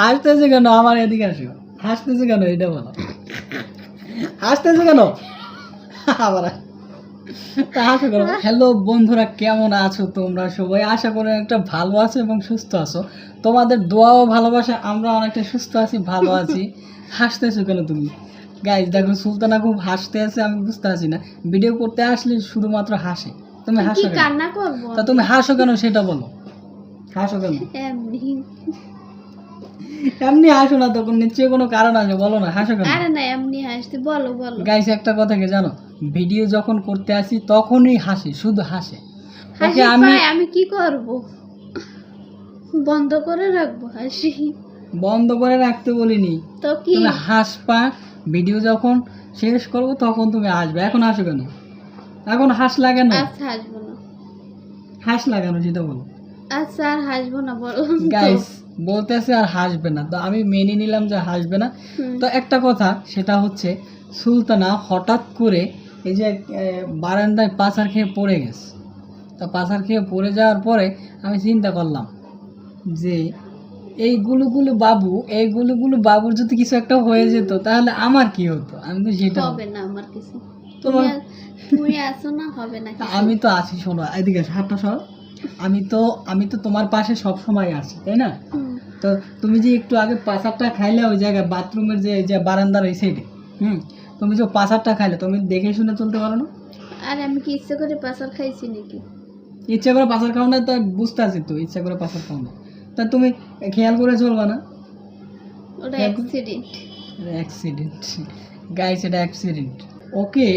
হাসতেছে কেন? আমার এদিকে আসো। হাসতেছে কেন? এটা বলো। হাসতেছে কেন? আবার হ্যালো বন্ধুরা কেমন আছো তোমরা সবাই? আশা করি একটা ভালো আছো এবং সুস্থ আছো। তোমাদের দোয়াও ভালোবাসা আমরা অনেকটা সুস্থ আছি ভালো আছি। হাসতেছো কেন তুমি? গাইজ দেখো সুলতানা খুব হাসতে আছে আমি বুঝতে পারছি না। ভিডিও করতে আসলে শুধুমাত্র হাসে। তুমি হাসো কেন? তা তুমি হাসো কেন সেটা বলো। হাসো কেন? এমনি। হাসো না তখন নিশ্চয়ই কোনো কারণ আছে বলো না হাসো কেন? আরে না এমনি হাসতে বলো বলো। গাইস একটা কথা কি জানো? ভিডিও যখন করতে আসি তখনই হাসি শুধু হাসে। ওকে আমি আমি কি করব? বন্ধ করে রাখব হাসি। বন্ধ করে রাখতে বলিনি। তো কি? তুমি হাসপা ভিডিও যখন শেষ করব তখন তুমি আসবে এখন হাসো কেন? এখন হাস লাগে না আচ্ছা হাসবো না। হাস লাগানো সেটা বলো। আচ্ছা আর হাসবো না বলো গাইস বলতেছে আর হাসবে না। তো আমি মেনে নিলাম যে হাসবে না। তো একটা কথা সেটা হচ্ছে সুলতানা হঠাৎ করে এই যে বারান্দায় পাচার খেয়ে পড়ে গেছে। তা পাচার খেয়ে পড়ে যাওয়ার পরে আমি চিন্তা করলাম যে এই গুলুগুলু বাবু এই গুলুগুলু বাবুর যদি কিছু একটা হয়ে যেত তাহলে আমার কি হতো? আমি তো সেটা হবে না আমার কিছু। তোমার তুমি আসো না হবে না আমি তো আছি শোনো এদিকে হাতটা সর আমি তো আমি তো তোমার পাশে সব সময় আছি তাই না? তো তুমি যে একটু আগে পাচারটা খাইলে ওই জায়গায় বাথরুমের যে যে বারান্দার ওই সাইডে হুম? তুমি যে পাচারটা খাইলে তুমি দেখে শুনে চলতে পারো না? আর আমি কি ইচ্ছে করে পাচার খাইছি নাকি? ইচ্ছা করে পাচার খাও না তা বুঝতে আছি তো ইচ্ছা করে পাচার খাও না। তা তুমি খেয়াল করে চলবে না। ওটা। অ্যাক্সিডেন্ট অ্যাক্সিডেন্ট গাইস এটা অ্যাক্সিডেন্ট ওকে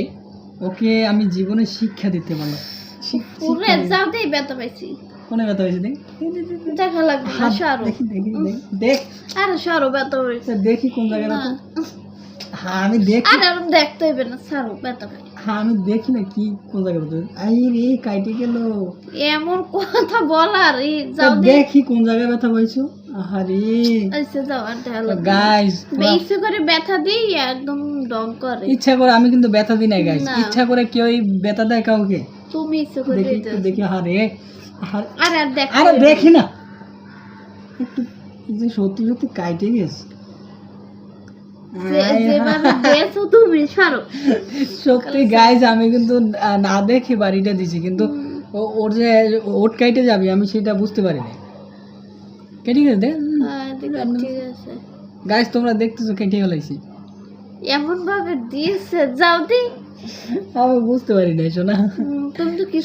ওকে আমি জীবনে শিক্ষা দিতে পারলাম। পুরো শিক্ষা ব্যথা পাইছি। কোনে ব্যথা হয়েছে দেখ? দেখা লাগবে না হাত দেখি দেখি দেখি দেখ। আরে সরো ব্যথা হয়েছে দেখি কোন জায়গায় ব্যথা। হ্যাঁ আমি দেখি। আর আর দেখতে হইবে না সারো ব্যথা পাই হ্যাঁ আমি দেখি না কি কোন জায়গায় ব্যথা আই রে কাইটে গেল। এমন কথা বলার এই তা যাও দেখি কোন জায়গায় ব্যথা পাইছো। আচ্ছা যাও আর দেখা গাইস ইচ্ছে করে ব্যথা দিই একদম ডং করে। ইচ্ছা করে আমি কিন্তু ব্যথা দিই না গাইস না। ইচ্ছা করে কেউ ব্যথা দেয় কাউকে। তুমি ইচ্ছে করে দেখি একটু দেখি হারে হারে আর আর দেখ আরে দেখি না। একটু যে সত্যি সত্যি কাইটে গেছে। সত্যি গাইজ আমি কিন্তু না দেখে বাড়িটা দিছি কিন্তু ওর যে ওট কাইটে যাবে আমি সেটা বুঝতে পারি না কেটে গেছে দেখ গাইজ তোমরা দেখতেছো কেটে গেলাইছি এমন ভাবে দিয়েছে যাও দি। আমি বুঝতে পারি না শোনা।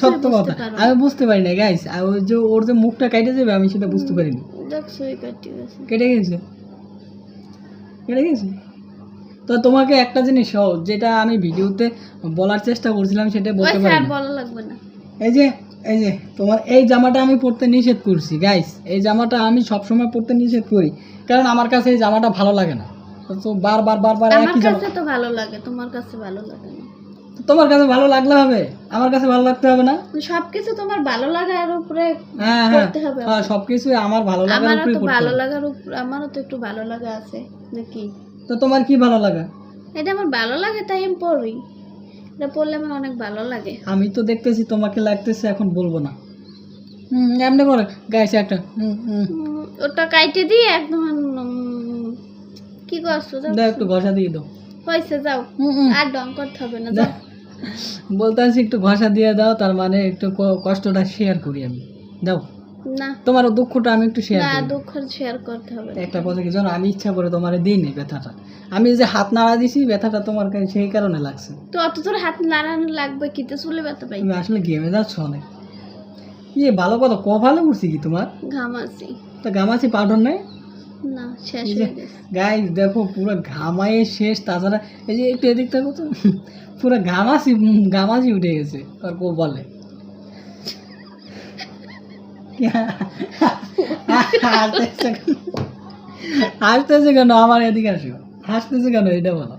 সত্য কথা। আমি বুঝতে পারি না আর ওই যে ওর যে মুখটা কাইটে যাবে আমি সেটা বুঝতে পারিনি। কাটি গেছে। কেটে গেছে? কেটে তো তোমাকে একটা জিনিস সহজ যেটা আমি ভিডিওতে বলার চেষ্টা করছিলাম সেটা বলতে পারি বলা লাগবে না। এই যে এই যে তোমার এই জামাটা আমি পরতে নিষেধ করছি গাইস এই জামাটা আমি সবসময় পরতে নিষেধ করি কারণ আমার কাছে এই জামাটা ভালো লাগে না। তো বারবার বারবার একই জামা। তো ভালো লাগে তোমার কাছে ভালো লাগে না। তোমার কাছে ভালো লাগলে হবে? আমার কাছে ভালো লাগতে হবে না? সবকিছু তোমার ভালো লাগার উপরে হ্যাঁ হ্যাঁ। করতে হবে হ্যাঁ সবকিছু আমার ভালো লাগার আমারও উপরে তো করতে ভালো লাগার উপর আমারও তো একটু ভালো লাগা আছে নাকি? তো তোমার কি ভালো লাগা? এটা আমার ভালো লাগে তাই আমি পড়ি। এটা পড়লে আমার অনেক ভালো লাগে। আমি তো দেখতেছি তোমাকে লাগতেছে এখন বলব না। হুম এমনি করে গাইস একটা হুম হুম। ওটা কাইটে দিয়ে একদম কি করছ? দাও একটু ঘষা দিয়ে দাও। হয়েছে যাও। আর ডং করতে হবে না। যাও। বলতে আছি একটু ঘষা দিয়ে দাও তার মানে একটু কষ্টটা শেয়ার করি আমি। দাও। না। তোমার দুঃখটা আমি একটু শেয়ার না দুঃখ শেয়ার করতে হবে একটা কথা কি জানো আমি ইচ্ছা করে তোমার দিই নি ব্যথাটা। আমি যে হাত নাড়া দিছি ব্যথাটা তোমার কাছে সেই কারণে লাগছে। তো অত তোর হাত নাড়ানো লাগবে কি? তো চুলে ব্যথা পাই। তুমি আসলে গেমে যাচ্ছ অনেক। ইয়ে ভালো কথা ক ভালো উঠছি কি তোমার? ঘামাছি তা গামাছি পাউডার নাই? না শেষ হয়ে দেখো পুরো ঘামায়ে শেষ তাছাড়া এই যে একটু এদিক থাকো তো পুরো ঘামাসি ঘামাসি উঠে গেছে আর কো বলে। হাসতেছে কেন? হাসতেছে কেন? আমার এদিকে আসো। হাসতেছে কেন? এটা বলো।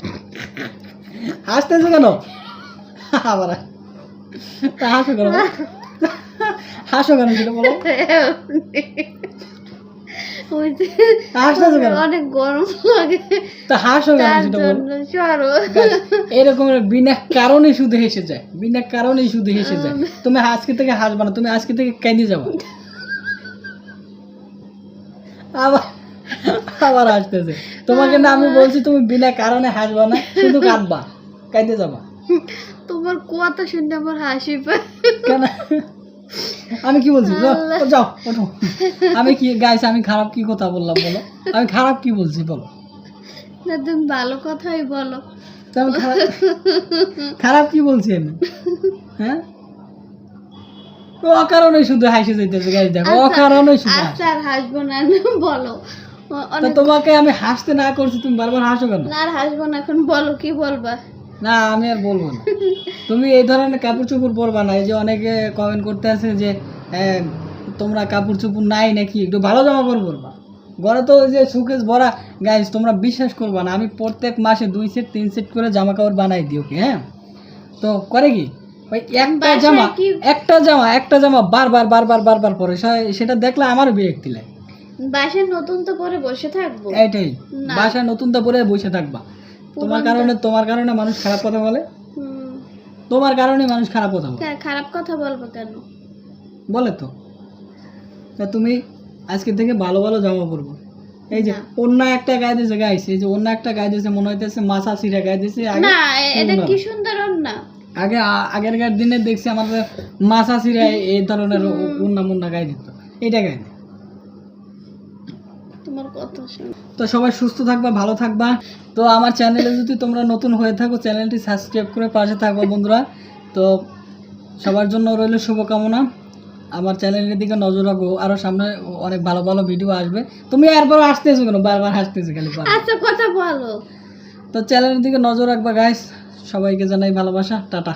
হাসতেছে কেন? আবার তা হাসো কেন? হাসো কেন সেটা বলো ওই যে হাসতেছে কেন অনেক গরম লাগে। তা হাসো এরকম বিনা কারণে শুধু হেসে যায়। বিনা কারণেই শুধু হেসে যায়। তুমি আজকে থেকে হাসবা না তুমি আজকে থেকে কেঁদে যাব। আবার আবার হাসতেছে। তোমাকে না আমি বলছি তুমি বিনা কারণে হাসবা না শুধু কাঁদবা। কাঁদতে যাবা। তোমার কথা শুনে আমার হাসি পায়। কেন? আমি কি বলছি? যাও, ওঠো। আমি কি গাইস আমি খারাপ কি কথা বললাম বলো? আমি খারাপ কি বলছি বলো? না তুমি ভালো কথাই বলো। খারাপ কি বলছি আমি? হ্যাঁ? অকারণে শুধু হাসি যাইতেছে গাইস দেখো আচ্ছা, অকারণে শুধু আচ্ছা আর হাসবো না বলো। তো তোমাকে আমি হাসতে না করছি তুমি বারবার হাসো কেন? না আর হাসবো না এখন বলো কি বলবা? না আমি আর বলব না। তুমি এই ধরনের কাপড় চোপড় পরবা না এই যে অনেকে কমেন্ট করতে আছে যে তোমরা কাপড় চোপড় নাই নাকি? একটু ভালো জামা কাপড় পরবা। ঘরে তো ওই যে সুকেস ভরা গাইজ তোমরা বিশ্বাস করবা না আমি প্রত্যেক মাসে দুই সেট তিন সেট করে জামা কাপড় বানাই দিই ওকে হ্যাঁ? তো করে কি? ওই একটা জামা একটা জামা একটা জামা বারবার বারবার বারবার পরে সেটা দেখলে আমারও বিরক্তি লাগে। বাসায় নতুন তো পরে বসে থাকব। এইটাই বাসায় নতুন তো পরে বসে থাকবা। তোমার কারণে তোমার কারণে মানুষ খারাপ কথা বলে? তোমার কারণে মানুষ খারাপ কথা বলে। খারাপ কথা বলব কেন? বলে তো? তা তুমি আজকে থেকে ভালো ভালো জামা পরবো। এই যে অন্য একটা গায়ে দিয়েছে গাইস এই যে অন্য একটা গায়ে দিয়েছে মনে হইতেছে মাথা সিরা গায়ে দিয়েছে আগে না এটা। কি সুন্দর না আগে আগেরকার দিনে দেখছি আমাদের মাথা সিরা এই ধরনের উন্না মুন্না গায়ে দিত। এইটা গায়ে। তোমার কথা তো সবাই সুস্থ থাকবা ভালো থাকবা। তো আমার চ্যানেলে যদি তোমরা নতুন হয়ে থাকো চ্যানেলটি সাবস্ক্রাইব করে পাশে থাকবা বন্ধুরা। তো সবার জন্য রইল শুভকামনা। আমার চ্যানেলের দিকে নজর রাখো আরও সামনে অনেক ভালো ভালো ভিডিও আসবে। তুমি এরপর আসতেছো কেন? বারবার হাসতেছো খালি আচ্ছা কথা বলো। তো চ্যানেলের দিকে নজর রাখবা গাইস সবাইকে জানাই ভালোবাসা টাটা।